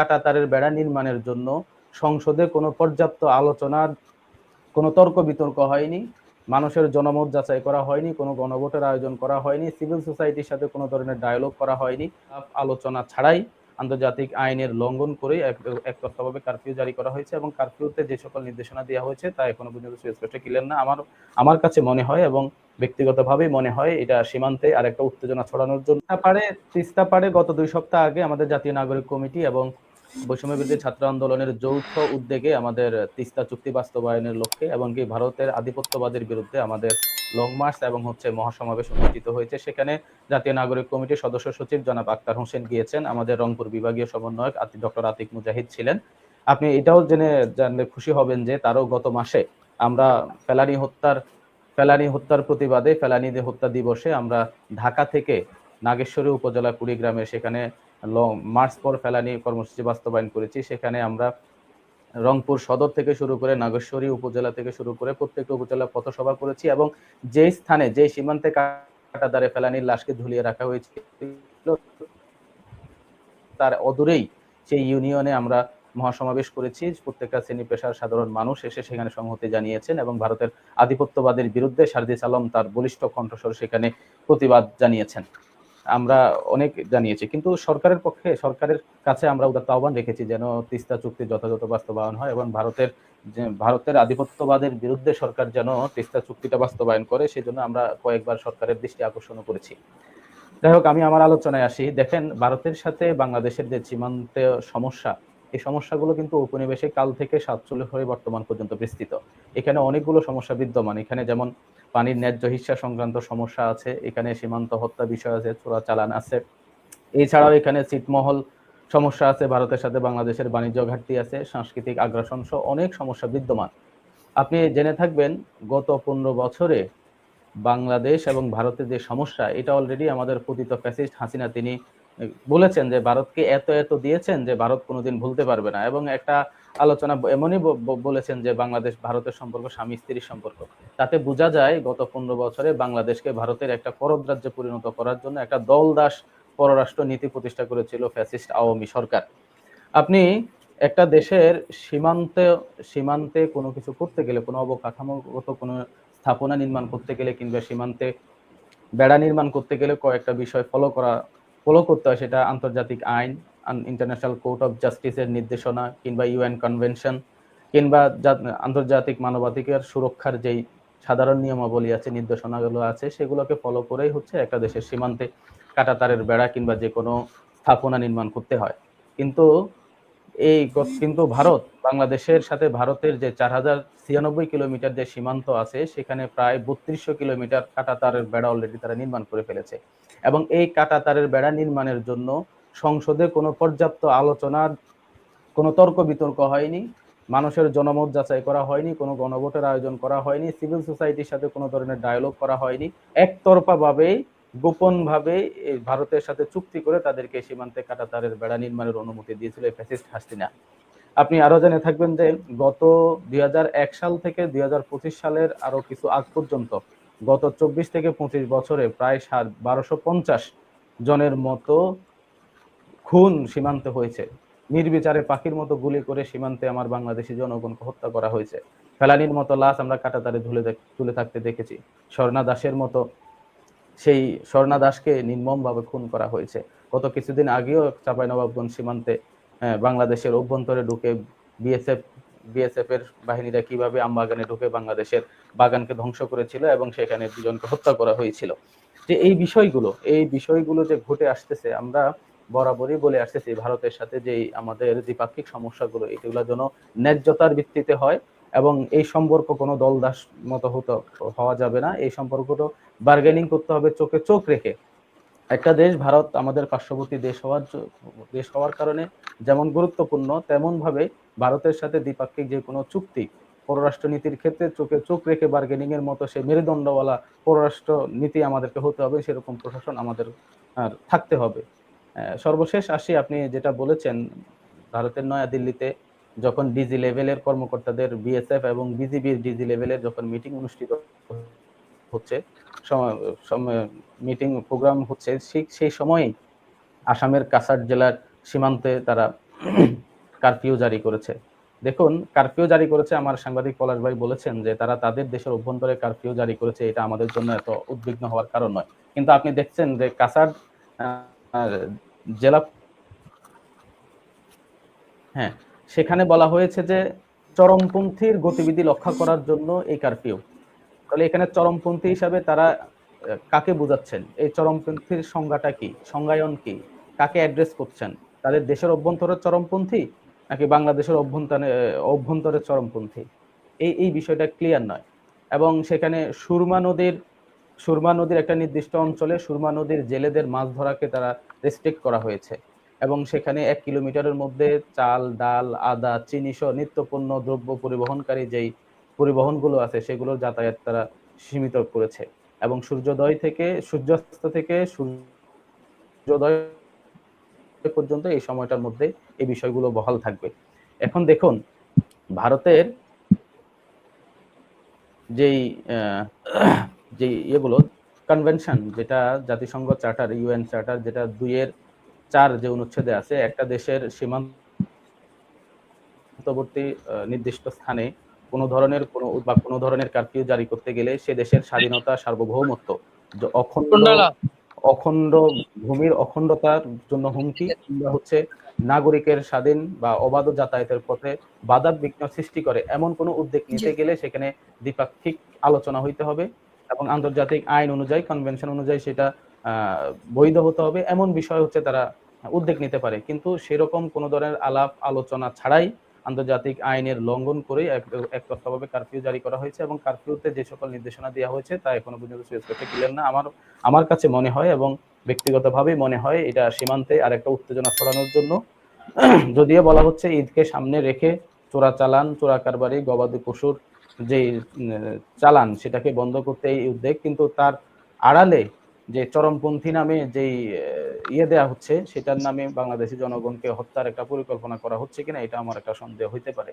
কাটাতারের বেড়া নির্মাণের জন্য সংসদে কোনো পর্যাপ্ত আলোচনার, কোনো তর্ক বিতর্ক হয়নি, মানুষের জনমত যাচাই করা হয়নি, কোনো গণভোটের আয়োজন করা হয়নি, সিভিল সোসাইটির সাথে কোনো ধরনের ডায়ালগ করা হয়নি আলোচনা ছাড়াই আন্তর্জাতিক আইনের লঙ্ঘন করে একতরফাভাবে কারফিউ জারি করা হয়েছে এবং কারফিউতে যে সকল নির্দেশনা দেওয়া হয়েছে তা এখনও পর্যন্ত সুস্পষ্ট ক্লিয়ার না। আমার আমার কাছে মনে হয় এবং ব্যক্তিগতভাবেই মনে হয় এটা সীমান্তে আর একটা উত্তেজনা ছড়ানোর জন্য। পারে, তিস্তা পারে গত দুই সপ্তাহ আগে আমাদের জাতীয় নাগরিক কমিটি এবং বৈষম্য বিরোধী ছাত্র আন্দোলনের যৌথ উদ্যোগে আমাদের তিস্তা চুক্তি বাস্তবায়নের লক্ষ্যে এমনকি ভারতের আধিপত্যবাদের বিরুদ্ধে আমাদের লং মার্চ এবং হচ্ছে মহাসমাবেশ অনুষ্ঠিত হয়েছে। সেখানে জাতীয় নাগরিক কমিটির সদস্য সচিব জনাব আক্তার হোসেন গিয়েছেন। আমাদের রংপুর বিভাগীয় সমন্বয়ক ডক্টর আতিক মুজাহিদ ছিলেন। আপনি এটাও জেনে জানলে খুশি হবেন যে তারও গত মাসে আমরা ফেলানি হত্যার ফেলানি হত্যার প্রতিবাদে ফেলানিদের হত্যা দিবসে আমরা ঢাকা থেকে নাগেশ্বরী উপজেলা কুড়িগ্রামে সেখানে মার্চ পর ফেলানি কর্মসূচি বাস্তবায়ন করেছি। সেখানে আমরা রংপুর সদর থেকে শুরু করে নাগেশ্বরী উপজেলা থেকে শুরু করে প্রত্যেকটা উপজেলা পথসভা করেছি এবং যে স্থানে, যে সীমান্তে কাটাদারে ফেলানির লাশকে ঝুলিয়ে রাখা হয়েছিল, তার অদূরেই সেই ইউনিয়নে আমরা মহাসমাবেশ করেছি। প্রত্যেকটা শ্রেণি পেশার সাধারণ মানুষ এসে সেখানে সংহতি জানিয়েছেন এবং ভারতের আধিপত্যবাদের বিরুদ্ধে সারদিস আলম তার বলিষ্ঠ কণ্ঠস্বর সেখানে প্রতিবাদ জানিয়েছেন। আমরা অনেক জানিয়েছি, কিন্তু সরকারের পক্ষে, সরকারের কাছে আমরা উদাত্ত আহ্বান রেখেছি যেন তিস্তা চুক্তি যথাযথ বাস্তবায়ন হয় এবং ভারতের ভারতের আধিপত্যবাদের বিরুদ্ধে সরকার যেন তিস্তা চুক্তিটা বাস্তবায়ন করে সেই জন্য আমরা কয়েকবার সরকারের দৃষ্টি আকর্ষণও করেছি। যাই হোক, আমি আমার আলোচনায় আসি। দেখেন, ভারতের সাথে বাংলাদেশের যে সীমান্ত সমস্যা এই সমস্যাগুলো কিন্তু উপনিবেশিক কাল থেকে সাতচল্লিশ হয়ে বর্তমান পর্যন্ত বিস্তৃত। এখানে অনেকগুলো সমস্যা বিদ্যমান। এখানে যেমন পানির ন্যায্য হিসা সংক্রান্ত সমস্যা আছে, এখানে সীমান্ত হত্যা বিষয় আছে চোরা চালান আছে। এছাড়াও এখানে ছিটমহল সমস্যা আছে, ভারতের সাথে বাংলাদেশের বাণিজ্য ঘাটতি আছে, সাংস্কৃতিক আগ্রাসন সহ অনেক সমস্যা বিদ্যমান। আপনি জেনে থাকবেন, গত পনেরো বছরে বাংলাদেশ এবং ভারতের যে সমস্যা, এটা অলরেডি আমাদের পতিত ফ্যাসিস্ট হাসিনা, তিনি বলেছেন যে ভারতকে এত এত দিয়েছেন যে ভারত কোনোদিন ভুলতে পারবে না। এবং একটা আলোচনা এমনই বলেছেন যে বাংলাদেশ, ভারতের সম্পর্ক স্বামী স্ত্রীর সম্পর্ক। তাতে বোঝা যায় গত পনেরো বছরে বাংলাদেশকে ভারতের একটা করদ রাজ্যে পরিণত করার জন্য একটা দল দাস পররাষ্ট্র নীতি প্রতিষ্ঠা করেছিল ফ্যাসিস্ট আওয়ামী সরকার। আপনি একটা দেশের সীমান্তে সীমান্তে কোনো কিছু করতে গেলে, কোনো অবকাঠামোগত কোনো স্থাপনা নির্মাণ করতে গেলে কিংবা সীমান্তে বেড়া নির্মাণ করতে গেলে কয়েকটা বিষয় ফলো করা ফলো করতে হয় সেটা আন্তর্জাতিক আইন ইন্টারন্যাশনাল কোর্ট অফ জাস্টিসের নির্দেশনা কিংবা ইউএন কনভেনশন কিংবা আন্তর্জাতিক মানবাধিকার সুরক্ষার যেই সাধারণ নিয়মাবলী আছে, নির্দেশনাগুলো আছে, সেগুলোকে ফলো করেই হচ্ছে একটা দেশের সীমান্তে কাটাতারের বেড়া কিংবা যে কোনো স্থাপনা নির্মাণ করতে হয়। কিন্তু এই কিন্তু ভারত, বাংলাদেশের সাথে ভারতের যে চার হাজার ছিয়ানব্বই কিলোমিটার যে সীমান্ত আছে, সেখানে প্রায় বত্রিশশো কিলোমিটার কাটা তারের বেড়া অলরেডি তারা নির্মাণ করে ফেলেছে। এবং এই কাটা তারের বেড়া নির্মাণের জন্য সংসদে কোনো পর্যাপ্ত আলোচনার, কোনো তর্ক বিতর্ক হয়নি, মানুষের জনমত যাচাই করা হয়নি, কোনো গণভোটের আয়োজন করা হয়নি সিভিল সোসাইটির সাথে কোনো ধরনের ডায়ালগ করা হয়নি। একতরফা ভাবেই গোপন ভাবে ভারতের সাথে চুক্তি করে তাদেরকে সীমান্তে কাটাতারের বেড়া নির্মাণের অনুমতি দিয়েছিল এই ফ্যাসিস্ট হাসিনা আপনি আরও জেনে থাকবেন যে গত দুই হাজার এক সাল থেকে দুই হাজার পঁচিশ সালের আরও কিছু আগ পর্যন্ত গত চব্বিশ থেকে পঁচিশ বছরে প্রায় সাত, বারোশো পঞ্চাশ জনের মতো খুন সীমান্তে হয়েছে। নির্বিচারে পাখির মতো গুলি করে সীমান্তে আমার বাংলাদেশি জনগণকে হত্যা করা হয়েছে। ফেলানির মতো লাশ আমরা কাটাতারে ঝুলে ঝুলে থাকতে দেখেছি। স্বর্ণা দাসের মতো সেই স্বর্ণা দাসকে নির্মমভাবে খুন করা হয়েছে। গত কিছুদিন আগেও চাঁপাইনবাবগঞ্জ সীমান্তে বাংলাদেশের অভ্যন্তরে ঢুকে বিএসএফ বিএসএফ এর বাহিনীরা কীভাবে আমবাগানে ঢুকে বাংলাদেশের বাগানকে ধ্বংস করেছিল এবং সেখানে দুজনকে হত্যা করা হয়েছিল। যে এই বিষয়গুলো এই বিষয়গুলো যে ঘটে আসতেছে, আমরা বরাবরই বলে আসতেছি ভারতের সাথে যে আমাদের দ্বিপাক্ষিক সমস্যাগুলো, এগুলো যেন ন্যায্যতার ভিত্তিতে হয় এবং এই সম্পর্ক কোনো দলদাস মতো হতো, হওয়া যাবে না। এই সম্পর্কটা বার্গেনিং করতে হবে, চোখে চোখ রেখে। একটা দেশ, ভারত আমাদের পার্শ্ববর্তী দেশ হওয়ার দেশ হওয়ার কারণে যেমন গুরুত্বপূর্ণ, তেমনভাবে ভারতের সাথে দ্বিপাক্ষিক যে কোনো চুক্তি, পররাষ্ট্রনীতির ক্ষেত্রে চোখে চোখ রেখে বার্গেনিং এর মতো সে মেরুদণ্ডওয়ালা পররাষ্ট্র নীতি আমাদেরকে হতে হবে, সেরকম প্রশাসন আমাদের থাকতে হবে। সর্বশেষ আসি, আপনি যেটা বলেছেন, ভারতের নয়া দিল্লিতে যখন ডিজি লেভেলের কর্মকর্তাদের বিএসএফ এবং বিজিবির ডিজি লেভেলের যখন মিটিং অনুষ্ঠিত হচ্ছে মিটিং প্রোগ্রাম হচ্ছে ঠিক সেই সময়ই আসামের কাছাড় জেলার সীমান্তে তারা কারফিউ জারি করেছে। দেখুন, কারফিউ জারি করেছে, আমার সাংবাদিক পলাশ ভাই বলেছেন যে তারা তাদের দেশের অভ্যন্তরে কারফিউ জারি করেছে, এটা আমাদের জন্য এত উদ্বিগ্ন হওয়ার কারণ নয়। কিন্তু আপনি দেখছেন যে কাসার জেলা হ্যাঁ সেখানে বলা হয়েছে যে চরমপন্থীর গতিবিধি রক্ষা করার জন্য এই কারফিউ তাহলে এখানে চরমপন্থী হিসাবে তারা কাকে বোঝাচ্ছেন? এই চরমপন্থীর সংজ্ঞাটা কি? সংজ্ঞায়ন কি? কাকে অ্যাড্রেস করছেন? তাদের দেশের অভ্যন্তরের চরমপন্থী নাকি বাংলাদেশের অভ্যন্তরে অভ্যন্তরের চরমপন্থী? এই এই বিষয়টা ক্লিয়ার নয়। এবং সেখানে সুরমা নদীর সুরমা নদীর একটা নির্দিষ্ট অঞ্চলে সুরমা নদীর জেলেদের মাছ ধরাকে তারা রেস্ট্রিক্ট করা হয়েছে। এবং সেখানে এক কিলোমিটারের মধ্যে চাল, ডাল, আদা, চিনি সহ নিত্যপণ্য দ্রব্য পরিবহনকারী যেই পরিবহনগুলো আছে সেগুলোর যাতায়াত তারা সীমিত করেছে। এবং সূর্যোদয় থেকে, সূর্যাস্ত থেকে সূর্যোদয় পর্যন্ত এই সময়টার মধ্যে এই বিষয়গুলো বহাল থাকবে। এখন দেখুন, ভারতের যেই যে ইয়েগুলো কনভেনশন যেটা জাতিসংঘ চার্টার ইউএন চার্টার যেটা দুইয়ের চার যে অনুচ্ছেদে আছে একটা দেশের সীমান্তবর্তী নির্দিষ্ট স্থানে কোনো ধরনের কোনো বা কোনো ধরনের কারফিউ জারি করতে গেলে সে দেশের স্বাধীনতা সার্বভৌমত্ব অখণ্ড অখণ্ড ভূমির অখণ্ডতার জন্য হুমকি কিংবা হচ্ছে নাগরিকের স্বাধীন বা অবাধ যাতায়াতের পথে বাধা বিঘ্ন সৃষ্টি করে এমন কোনো উদ্যোগ নিতে গেলে সেখানে দ্বিপাক্ষিক আলোচনা হইতে হবে এবং আন্তর্জাতিক আইন অনুযায়ী কনভেনশন অনুযায়ী সেটা বৈধ হতে হবে, এমন বিষয় হচ্ছে তারা উদ্যোগ নিতে পারে। কিন্তু সেরকম কোনো ধরনের আলাপ আলোচনা ছাড়াই আন্তর্জাতিক আইনের লঙ্ঘন করে এক একতরফাভাবে কারফিউ জারি করা হয়েছে এবং কারফিউতে যে সকল নির্দেশনা দেওয়া হয়েছে তা এখনও পর্যন্ত সুস্পষ্ট ক্লিয়ার না আমার আমার কাছে মনে হয় এবং ব্যক্তিগতভাবেই মনে হয় এটা সীমান্তে আর একটা উত্তেজনা ছড়ানোর জন্য। যদিও বলা হচ্ছে ঈদকে সামনে রেখে চোরা চালান, চোরা কারবারি, গবাদি পশুর যে চালান সেটাকে বন্ধ করতে এই উদ্যোগ কিন্তু তার আড়ালে যে চরমপন্থী নামে যেই ইয়ে দেয়া হচ্ছে, সেটার নামে বাংলাদেশি জনগণকে হত্যার একটা পরিকল্পনা করা হচ্ছে কিনা, এটা আমার একটা সন্দেহ হইতে পারে।